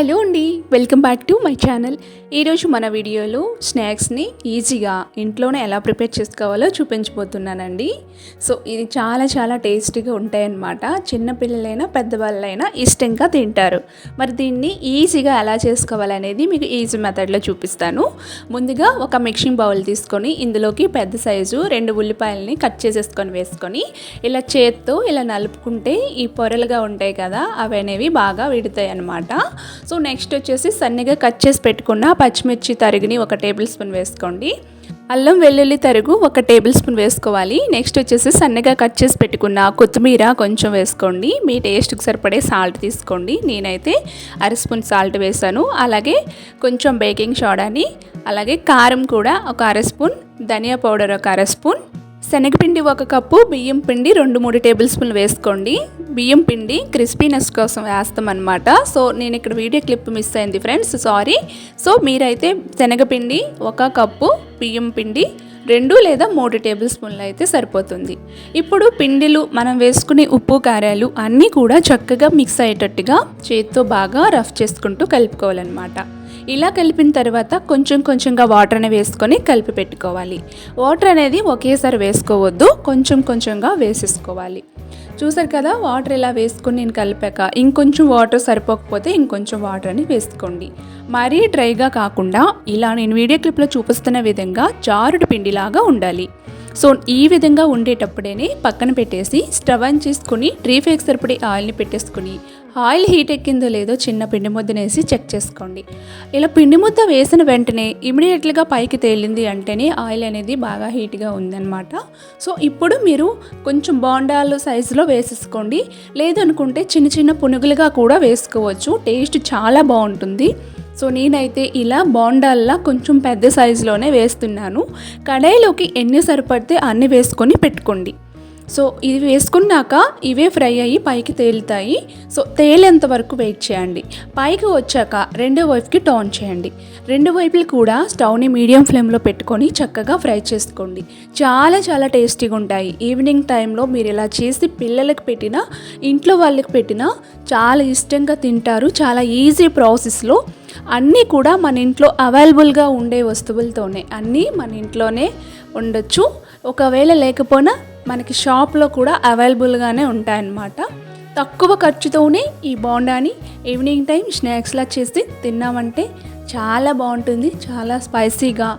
Hello అండి welcome back to my channel. ఈరోజు మన వీడియోలో స్నాక్స్ని ఈజీగా ఇంట్లోనే ఎలా ప్రిపేర్ చేసుకోవాలో చూపించబోతున్నానండి. సో ఇది చాలా చాలా టేస్టీగా ఉంటాయన్నమాట. చిన్నపిల్లలైనా పెద్దవాళ్ళైనా ఇష్టంగా తింటారు. మరి దీన్ని ఈజీగా ఎలా చేసుకోవాలనేది మీకు ఈజీ మెథడ్లో చూపిస్తాను. ముందుగా ఒక మిక్సింగ్ బౌల్ తీసుకొని ఇందులోకి పెద్ద సైజు రెండు ఉల్లిపాయలని కట్ చేసేసుకొని వేసుకొని ఇలా చేత్తో ఇలా నలుపుకుంటే ఈ పొరలుగా ఉంటాయి కదా అవి అనేవి బాగా విడుతాయి అన్నమాట సో నెక్స్ట్ వచ్చేసి సన్నగా కట్ చేసి పెట్టుకున్న పచ్చిమిర్చి తరుగుని ఒక టేబుల్ స్పూన్ వేసుకోండి. అల్లం వెల్లుల్లి తరుగు ఒక టేబుల్ స్పూన్ వేసుకోవాలి. నెక్స్ట్ వచ్చేసి సన్నగా కట్ చేసి పెట్టుకున్న కొత్తిమీర కొంచెం వేసుకోండి. మీ టేస్ట్కి సరిపడే సాల్ట్ తీసుకోండి. నేనైతే అర స్పూన్ సాల్ట్ వేసాను. అలాగే కొంచెం బేకింగ్ సోడాని అలాగే కారం కూడా ఒక అర స్పూన్ ధనియా పౌడర్ ఒక అర స్పూన్ శనగపిండి ఒక కప్పు బియ్యం పిండి రెండు మూడు టేబుల్ స్పూన్లు వేసుకోండి. బియ్యం పిండి క్రిస్పీనెస్ కోసం వేస్తాం అనమాట సో నేను ఇక్కడ వీడియో క్లిప్ మిస్ అయింది ఫ్రెండ్స్ సారీ. సో మీరైతే శనగపిండి ఒక కప్పు బియ్యం పిండి రెండు లేదా మూడు టేబుల్ స్పూన్లు అయితే సరిపోతుంది. ఇప్పుడు పిండిలు మనం వేసుకునే ఉప్పు కారాలు అన్నీ కూడా చక్కగా మిక్స్ అయ్యేటట్టుగా చేతితో బాగా రఫ్ చేసుకుంటూ కలుపుకోవాలన్నమాట. ఇలా కలిపిన తర్వాత కొంచెం కొంచెంగా వాటర్ వేసుకొని కలిపి పెట్టుకోవాలి. వాటర్ అనేది ఒకేసారి వేసుకోవద్దు కొంచెం కొంచెంగా వేసేసుకోవాలి. చూసారు కదా వాటర్ ఇలా వేసుకొని నేను కలిపాక? ఇంకొంచెం వాటర్ సరిపోకపోతే ఇంకొంచెం వాటర్ అని వేసుకోండి. మరీ డ్రైగా కాకుండా ఇలా నేను వీడియో క్లిప్లో చూపిస్తున్న విధంగా జారుడు పిండిలాగా ఉండాలి. సో ఈ విధంగా ఉండేటప్పుడే పక్కన పెట్టేసి స్టవ్ ఆన్ చేసుకుని త్రీ ఫేక్ సరిపడి ఆయిల్ని పెట్టేసుకుని ఆయిల్ హీట్ ఎక్కిందో లేదో చిన్న పిండి ముద్దనేసి చెక్ చేసుకోండి. ఇలా పిండి ముద్ద వేసిన వెంటనే ఇమీడియట్గా పైకి తేలింది అంటేనే ఆయిల్ అనేది బాగా హీట్గా ఉందన్నమాట. సో ఇప్పుడు మీరు కొంచెం బోండాలు సైజులో వేసేసుకోండి. లేదనుకుంటే చిన్న చిన్న పునుగులుగా కూడా వేసుకోవచ్చు. టేస్ట్ చాలా బాగుంటుంది. సో నేనైతే ఇలా బాండాల్లా కొంచెం పెద్ద సైజులోనే వేస్తున్నాను. కడాయిలోకి ఎన్ని సరిపడితే అన్ని వేసుకొని పెట్టుకోండి. సో ఇది వేసుకున్నాక ఇవే ఫ్రై అయ్యి పైకి తేలుతాయి. సో తేలేంత వరకు వెయిట్ చేయండి. పైకి వచ్చాక రెండో వైపుకి టర్న్ చేయండి. రెండు వైపులు కూడా స్టవ్ని మీడియం ఫ్లేమ్లో పెట్టుకొని చక్కగా ఫ్రై చేసుకోండి. చాలా చాలా టేస్టీగా ఉంటాయి. ఈవినింగ్ టైంలో మీరు ఇలా చేసి పిల్లలకు పెట్టినా ఇంట్లో వాళ్ళకి పెట్టినా చాలా ఇష్టంగా తింటారు. చాలా ఈజీ ప్రాసెస్లో అన్నీ కూడా మన ఇంట్లో అవైలబుల్గా ఉండే వస్తువులతోనే అన్నీ మన ఇంట్లోనే ఉండొచ్చు. ఒకవేళ లేకపోయినా మనకి షాప్లో కూడా అవైలబుల్గానే ఉంటాయన్నమాట. తక్కువ ఖర్చుతోనే ఈ బోండాని ఈవినింగ్ టైం స్నాక్స్లా చేసి తిన్నామంటే చాలా బాగుంటుంది. చాలా స్పైసీగా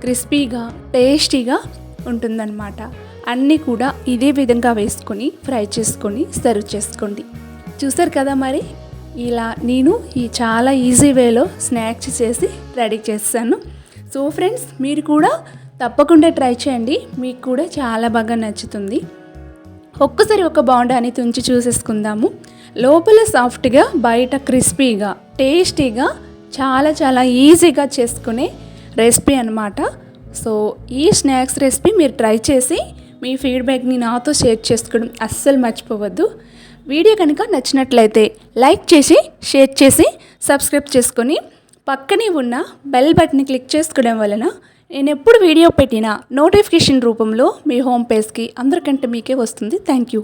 క్రిస్పీగా టేస్టీగా ఉంటుందన్నమాట. అన్నీ కూడా ఇదే విధంగా వేసుకొని ఫ్రై చేసుకొని సర్వ్ చేసుకోండి. చూసారు కదా మరి? ఇలా నేను ఈ చాలా ఈజీ వేలో స్నాక్స్ చేసి రెడీ చేస్తాను సో ఫ్రెండ్స్ మీరు కూడా తప్పకుండా ట్రై చేయండి. మీకు కూడా చాలా బాగా నచ్చుతుంది. ఒక్కసారి ఒక బాండాని తుంచి చూసేసుకుందాము. లోపల సాఫ్ట్గా బయట క్రిస్పీగా టేస్టీగా చాలా చాలా ఈజీగా చేసుకునే రెసిపీ అనమాట సో ఈ స్నాక్స్ రెసిపీ మీరు ట్రై చేసి మీ ఫీడ్బ్యాక్ని నాతో షేర్ చేసుకోవడం అస్సలు మర్చిపోవద్దు. వీడియో కనుక నచ్చినట్లయితే లైక్ చేసి షేర్ చేసి సబ్స్క్రైబ్ చేసుకొని పక్కనే ఉన్న బెల్ బటన్ని క్లిక్ చేసుకోవడం వలన నేను ఎప్పుడు వీడియో పెట్టినా నోటిఫికేషన్ రూపంలో మీ హోమ్ పేజ్కి అందరికంటే మీకే వస్తుంది. Thank you.